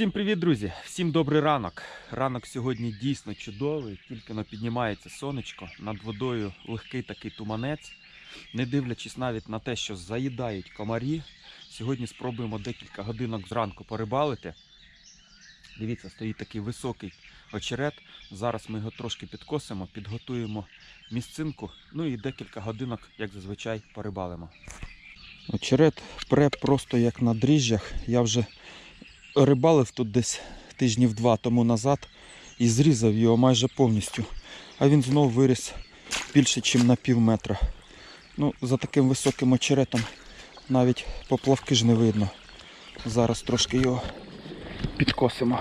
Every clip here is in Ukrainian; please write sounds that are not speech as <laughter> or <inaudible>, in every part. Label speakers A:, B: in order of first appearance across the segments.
A: Всім привіт, друзі! Всім добрий ранок. Ранок сьогодні дійсно чудовий, тільки но піднімається сонечко, над водою легкий такий туманець. Не дивлячись навіть на те, що заїдають комарі. Сьогодні спробуємо декілька годинок зранку порибалити. Дивіться, стоїть такий високий очерет. Зараз ми його трошки підкосимо, підготуємо місцинку, ну і декілька годинок, як зазвичай, порибалимо. Очерет пре просто як на дріжджах. Я вже рибалив тут десь тижнів два тому назад і зрізав його майже повністю. А він знову виріс більше, ніж на пів метра. Ну, за таким високим очеретом навіть поплавки ж не видно. Зараз трошки його підкосимо.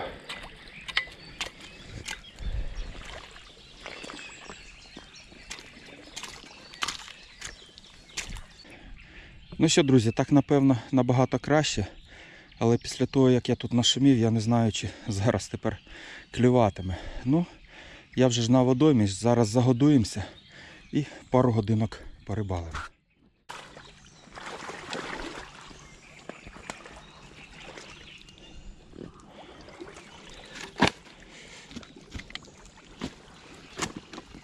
A: Ну що, друзі, так напевно набагато краще. Але після того, як я тут нашумів, я не знаю, чи <laughs> зараз тепер клюватиме. Ну, я вже ж на водомі, зараз загодуємося і пару годинок порибалимо.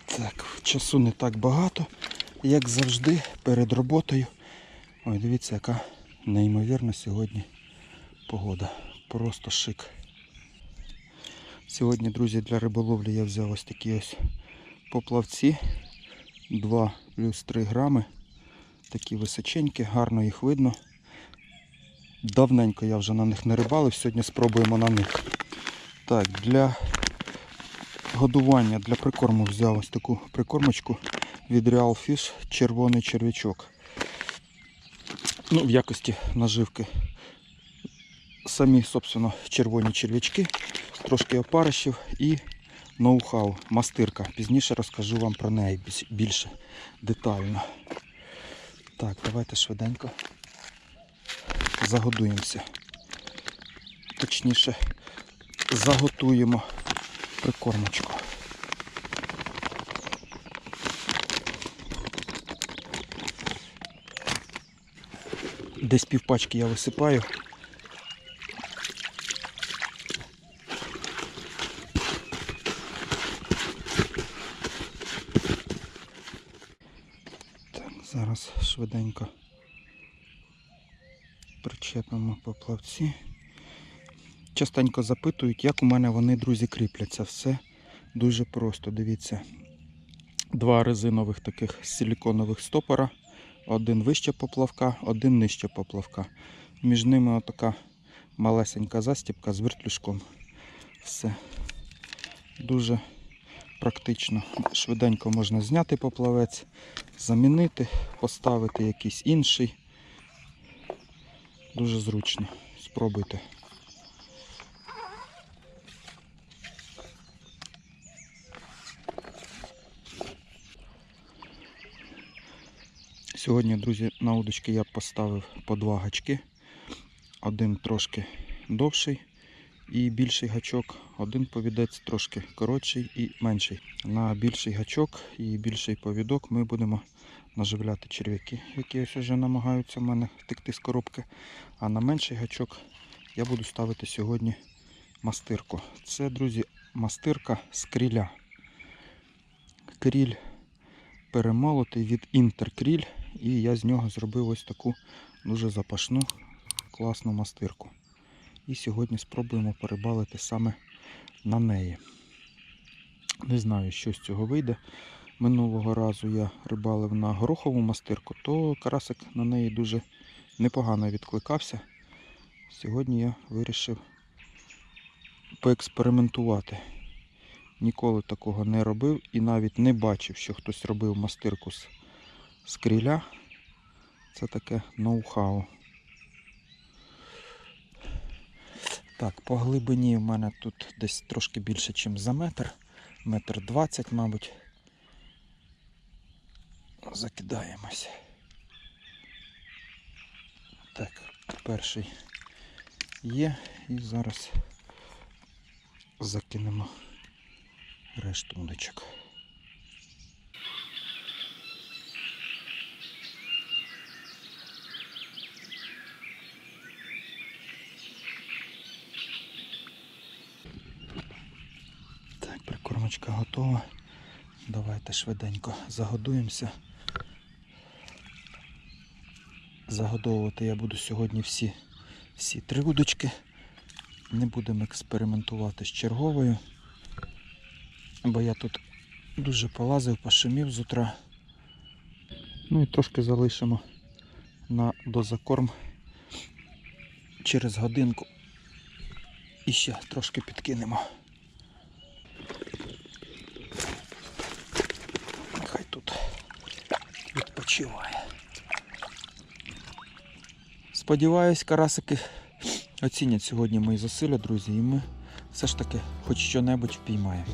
A: Так, часу не так багато, як завжди, перед роботою. Ой, дивіться, яка неймовірна сьогодні погода. Просто шик. Сьогодні, друзі, для риболовлі я взяв ось такі ось поплавці. 2 плюс 3 грами. Такі височенькі, гарно їх видно. Давненько я вже на них не рибалив, сьогодні спробуємо на них. Так, для годування, для прикорму взяв ось таку прикормочку від Real Fish червоний черв'ячок. Ну, в якості наживки самі, собственно, червоні черв'ячки, трошки опарищів і ноу-хау, мастирка. Пізніше розкажу вам про неї більше детально. Так, давайте швиденько загодуємося. Точніше, заготуємо прикормочку. Десь півпачки я висипаю. Так, зараз швиденько причепимо поплавці. Частенько запитують, як у мене вони, друзі, кріпляться. Все дуже просто. Дивіться. Два резинових таких силіконових стопора. Один вище поплавка, один нижче поплавка. Між ними отака малесенька застібка з вертлюжком. Все. Дуже практично. Швиденько можна зняти поплавець, замінити, поставити якийсь інший. Дуже зручно. Спробуйте. Сьогодні, друзі, на удочки я поставив по два гачки. Один трошки довший і більший гачок, один повідець трошки коротший і менший. На більший гачок і більший повідок ми будемо наживляти черв'яки, які ось вже намагаються в мене втекти з коробки. А на менший гачок я буду ставити сьогодні мастирку. Це, друзі, мастирка з кріля. Кріль перемолотий від інтеркріль, і я з нього зробив ось таку дуже запашну, класну мастирку. І сьогодні спробуємо порибалити саме на неї. Не знаю, що з цього вийде. Минулого разу я рибалив на горохову мастирку, то карасик на неї дуже непогано відкликався. Сьогодні я вирішив поекспериментувати. Ніколи такого не робив і навіть не бачив, що хтось робив мастирку з, кріля. Це таке ноу-хау. Так, по глибині в мене тут десь трошки більше, ніж за метр. Метр двадцять, мабуть. Закидаємось. Так, перший є. І зараз закинемо решту удочок. Кормочка готова. Давайте швиденько загодуємося. Загодовувати я буду сьогодні всі, всі три удочки. Не будемо експериментувати з черговою, бо я тут дуже полазив, пошумів з утра. Ну і трошки залишимо на дозакорм через годинку. І ще трошки підкинемо. Сподіваюсь, карасики оцінять сьогодні мої зусилля, друзі, і ми все ж таки хоч що-небудь впіймаємо.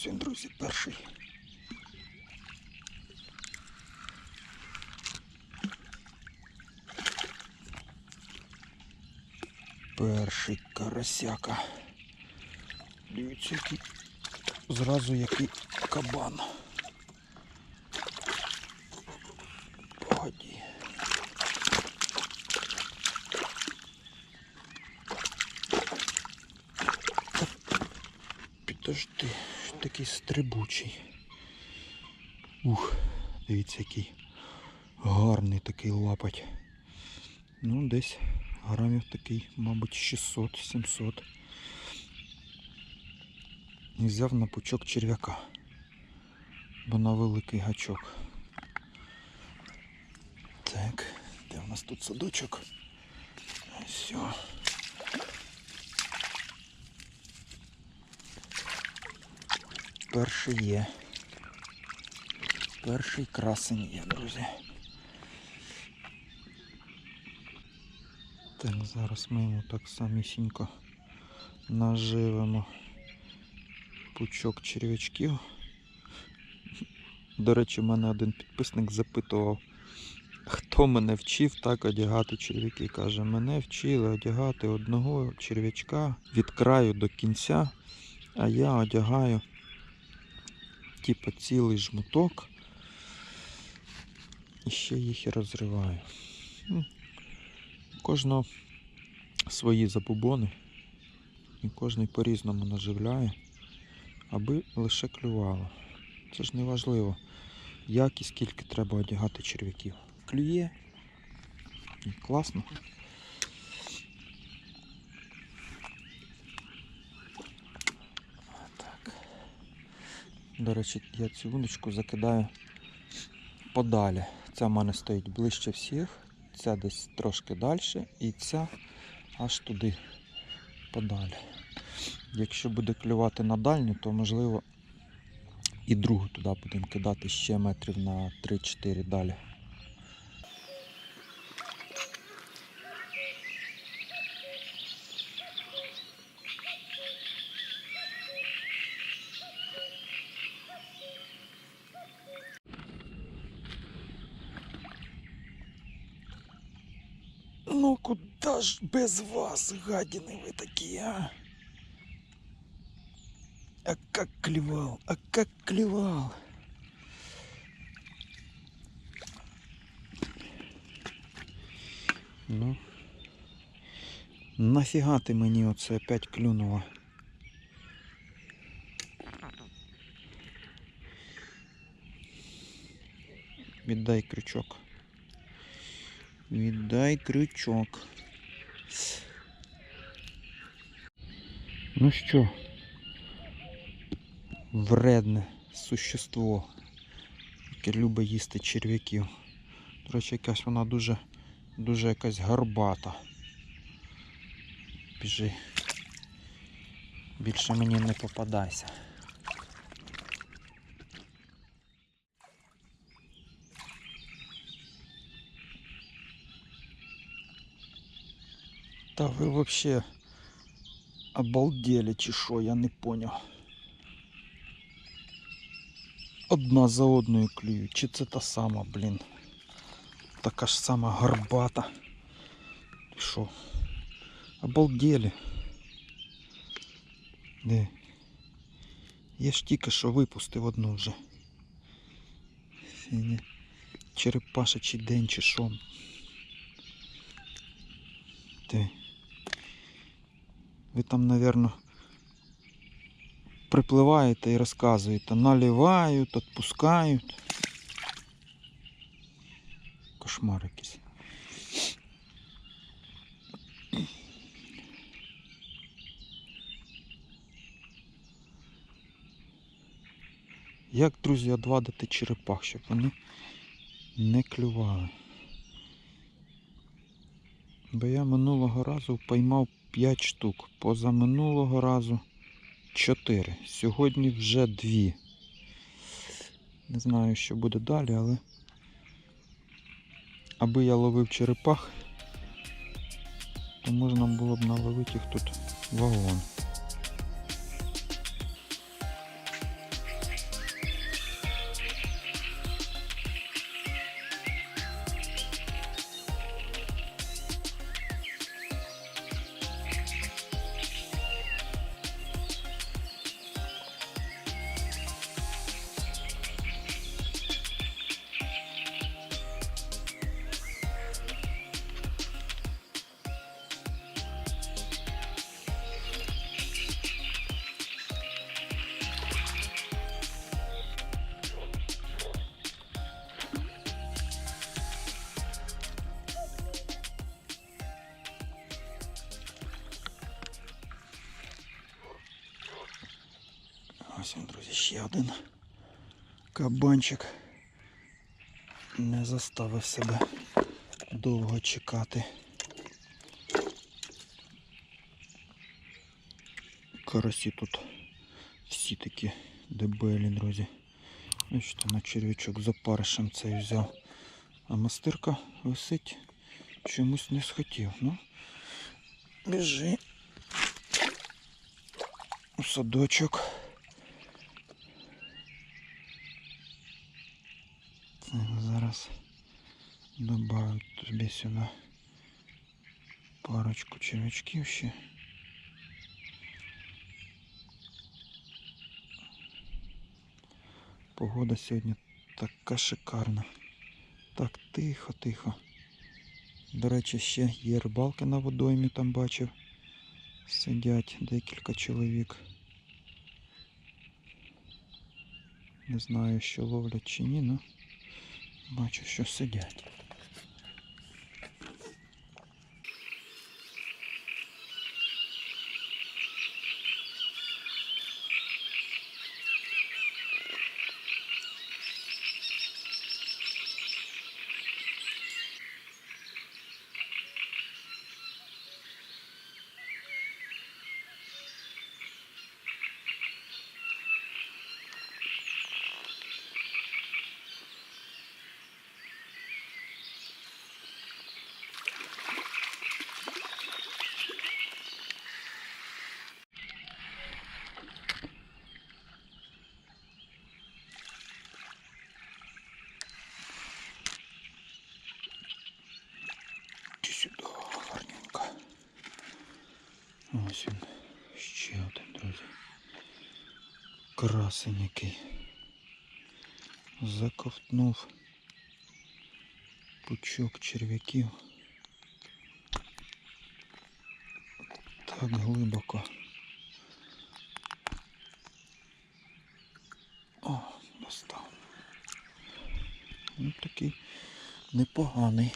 A: Ось він, друзі, перший. Перший карасяка. Дивіться, який зразу який кабан. Стрибучий. Ух, дивіться, який гарний такий лапать. Ну, десь грамів такий, мабуть, 600-700. І взяв на пучок черв'яка. Бо на великий гачок. Так, де в нас тут садочок? Все. Перший є. Перший красень є, друзі. Так, зараз ми йому так самісінько наживемо пучок черв'ячків. До речі, мене один підписник запитував, хто мене вчив так одягати черв'яки. Каже, мене вчили одягати одного черв'ячка від краю до кінця, а я одягаю типу цілий жмуток і ще їх і розриваю. Ну, Кожного свої забубони і кожен по-різному наживляє, аби лише клювало. Це ж не важливо, як і скільки треба одягати черв'яків. Клює. І класно. До речі, я цю вудочку закидаю подалі. Ця в мене стоїть ближче всіх, ця десь трошки далі і ця аж туди подалі. Якщо буде клювати на дальню, то можливо І другу туди будемо кидати ще метрів на 3-4 далі. без вас, гадины вы такие, а? А как клевал, а как клевал. Ну. Нафіга ти мені оце опять клюнула? Віддай крючок. Віддай крючок. Ну що, вредне существо, яке любить їсти черв'яків. До речі, якась вона дуже, дуже якась гарбата. Біжи. Більше мені не попадайся. Та ви вообще обалдели чи що, я не поняв. Одна за одною клюють, чи це та сама, блін. Така ж сама горбата. Що? Обалдели. Де? Я ж тільки що випустив одну вже. Черепашечий день чи що. Ти. Ви там, напевно, припливаєте і розказуєте. Наливають, відпускають. Кошмар якийсь. Як, друзі, одвадити черепах, щоб вони не клювали? Бо я минулого разу поймав 5 штук, позаминулого разу 4. Сьогодні вже 2. Не знаю, що буде далі, але аби я ловив черепах, то можна було б наловити їх тут вагон. Ось він, друзі, ще один кабанчик. Не заставив себе довго чекати. Карасі тут всі такі дебелі, друзі. Бачите, на червячок за паришем цей взяв. А мастирка висить чомусь не схотів. Ну, біжи у садочок. Так, зараз добавлю сюди парочку червячків ще. Погода сьогодні така шикарна. Так, тихо, тихо. До речі, ще є рибалки на водоймі там бачив. Сидять декілька чоловік. Не знаю, що ловлять чи ні, але бачу, що сидять. Ось він. Ще один, друзі. Красень який. Заковтнув пучок черв'яків. Так глибоко. О, достав. Ну такий непоганий.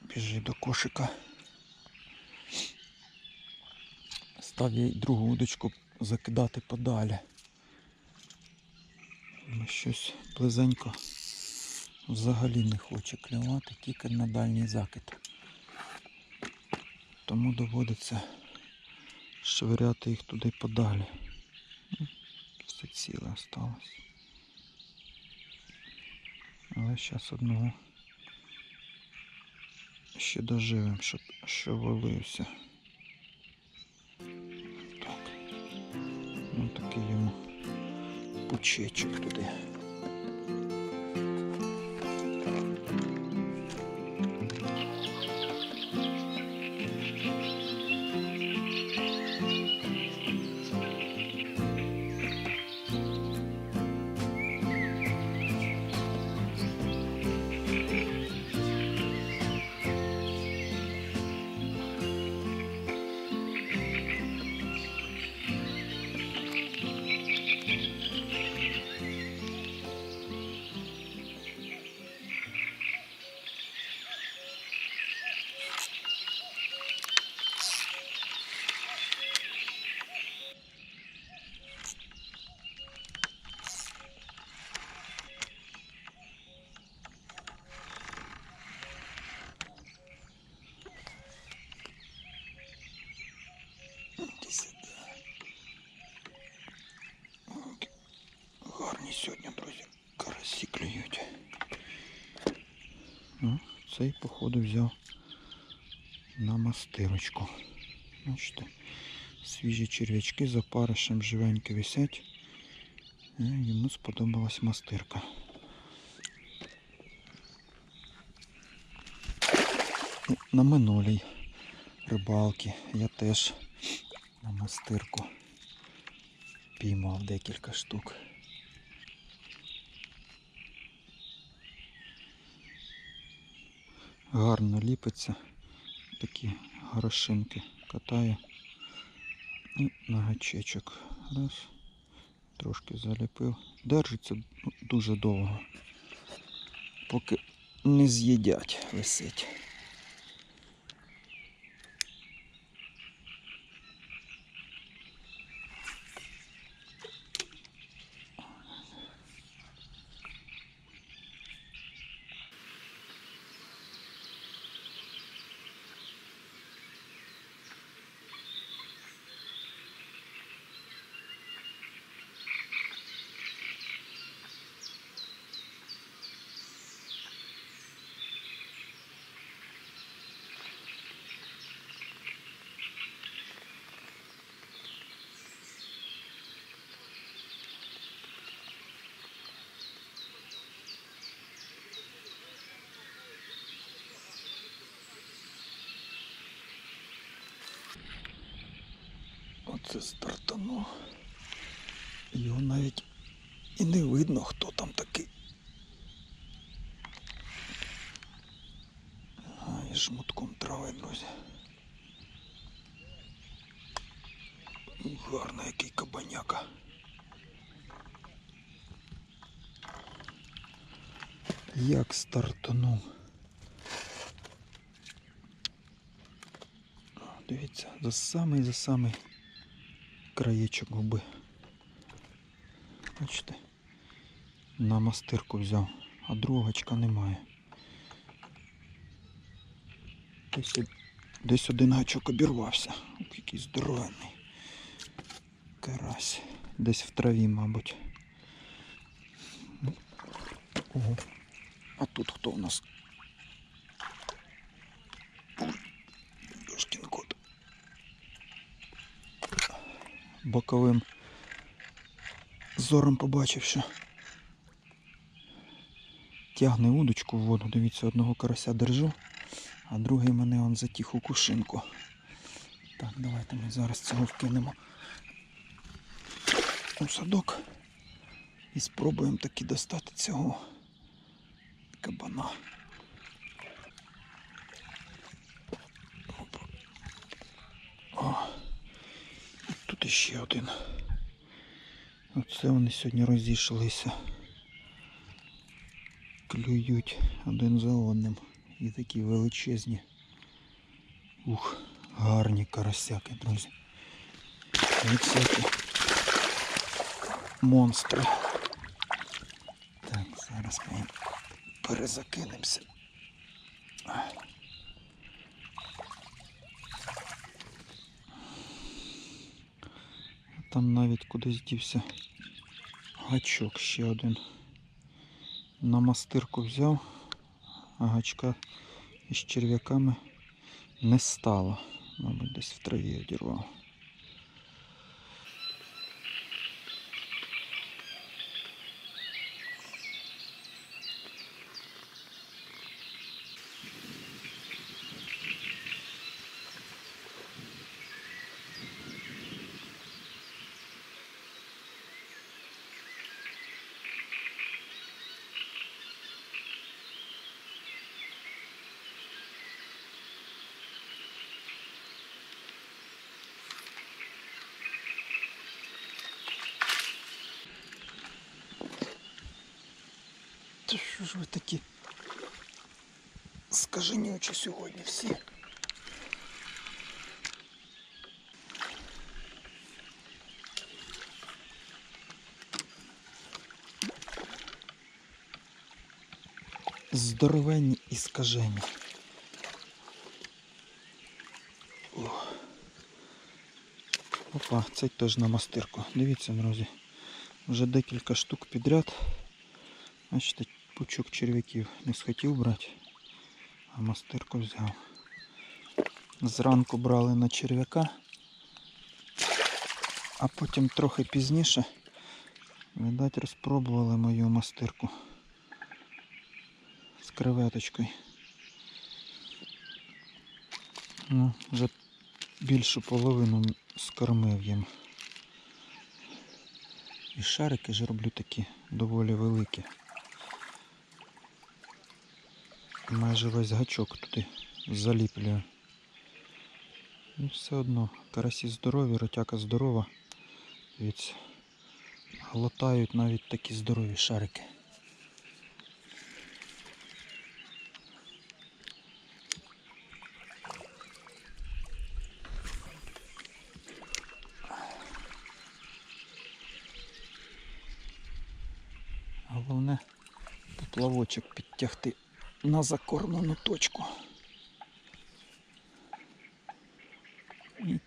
A: Біжи до кошика. Став я й другу удочку закидати подалі. Щось близенько взагалі не хоче клювати, тільки на дальній закид. Тому доводиться швиряти їх туди подалі. Ну, Все ціле осталось. Але зараз одного ще доживем, щоб що валився. Пучечок туди. Цей, походу, взяв на мастирочку. Бачите, свіжі черв'ячки за паришем живенькі висять. І йому сподобалась мастирка. Ну, На минулій рибалки я теж на мастирку піймав декілька штук. Гарно ліпиться, такі горошинки катає і на гачечок. Раз, трошки заліпив. Держиться ну, дуже довго, поки не з'їдять, висить. Оце стартанув. Його навіть і не видно, хто там такий. А, і жмутком трави, друзі. Гарний який кабаняка. Як стартанув. Дивіться, за самий за самий краєчок губи. Бачите? На мастирку взяв, а другого гачка немає. Десь, десь один гачок обірвався. От який здоровенний. Карась. Десь в траві, мабуть. Ого. А тут хто у нас? Боковим зором побачив, що тягне удочку в воду. Дивіться, одного карася держу, а другий мене он затіг у кушинку. Так, давайте ми зараз цього вкинемо у садок і спробуємо таки достати цього кабана. Опа. О, іще один. Оце вони сьогодні розійшлися. Клюють один за одним. І такі величезні. Ух, гарні карасяки, друзі. І всякі монстри. Так, зараз ми перезакинемося. Там навіть кудись дівся гачок ще один. На мастирку взяв, а гачка із черв'яками не стало. Мабуть, десь в траві одірвав. Та що ж ви такі скаженючі сьогодні всі? Здоровенні і скажені. О. Опа, цей теж на мастирку. Дивіться, друзі. Вже декілька штук підряд. Бачите, пучок черв'яків не схотів брати, а мастирку взяв. Зранку брали на черв'яка, а потім трохи пізніше, видать, розпробували мою мастирку з креветочкою. Ну, вже більшу половину скормив їм. І шарики ж роблю такі доволі великі. Майже весь гачок туди заліплюю. І все одно карасі здорові, ротяка здорова. Дивіться, глотають навіть такі здорові шарики. Головне поплавочок підтягти на закормлену точку. І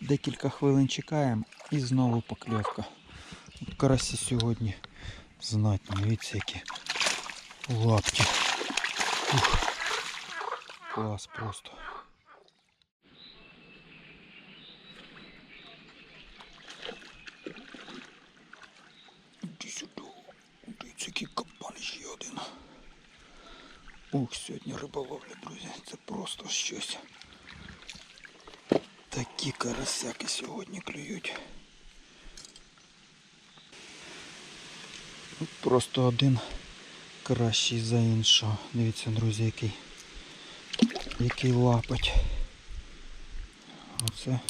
A: декілька хвилин чекаємо і знову покльовка. От Карасі сьогодні знатні, дивіться які лапки. Ух. Клас просто. Іди сюди. Дивіться, який кабан ще один. Ух, сьогодні риболовля, друзі. Це просто щось. Такі карасяки сьогодні клюють. Просто один кращий за іншого. Дивіться, друзі, який, який лапать. Оце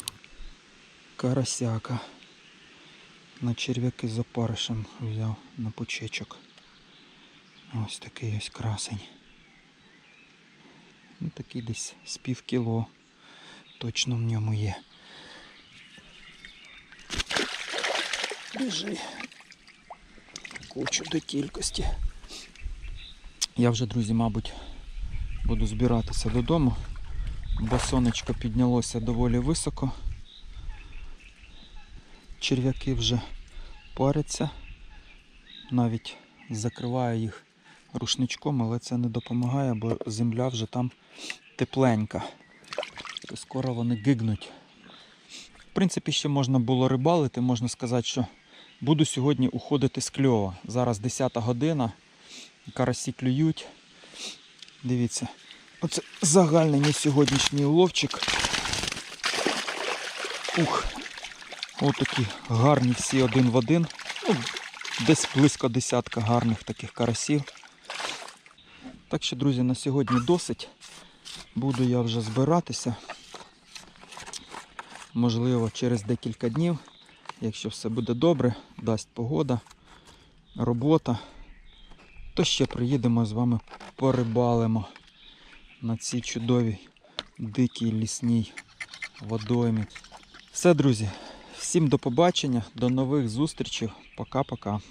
A: карасяка. На черв'яки з опаришем взяв на пучечок. Ось такий ось красень. Ну, такий десь з пів кіло точно в ньому є. Біжи. Кучу до кількості. Я вже, друзі, мабуть, буду збиратися додому, бо сонечко піднялося доволі високо. Черв'яки вже паряться, навіть закриваю їх рушничком, але це не допомагає, бо земля вже там тепленька. То скоро вони гигнуть. В принципі, ще можна було рибалити, можна сказати, що буду сьогодні уходити з кльова. Зараз 10 година, карасі клюють. Дивіться, Оце загальний мій сьогоднішній уловчик. Ух. Отакі гарні всі один в один. Ну, десь близько десятка гарних таких карасів. Так що, друзі, на сьогодні досить. Буду я вже збиратися. Можливо, через декілька днів, якщо все буде добре, дасть погода, робота, то ще приїдемо з вами порибалимо на цій чудовій дикій лісній водоймі. Все, друзі, всім до побачення, до нових зустрічей. Пока-пока.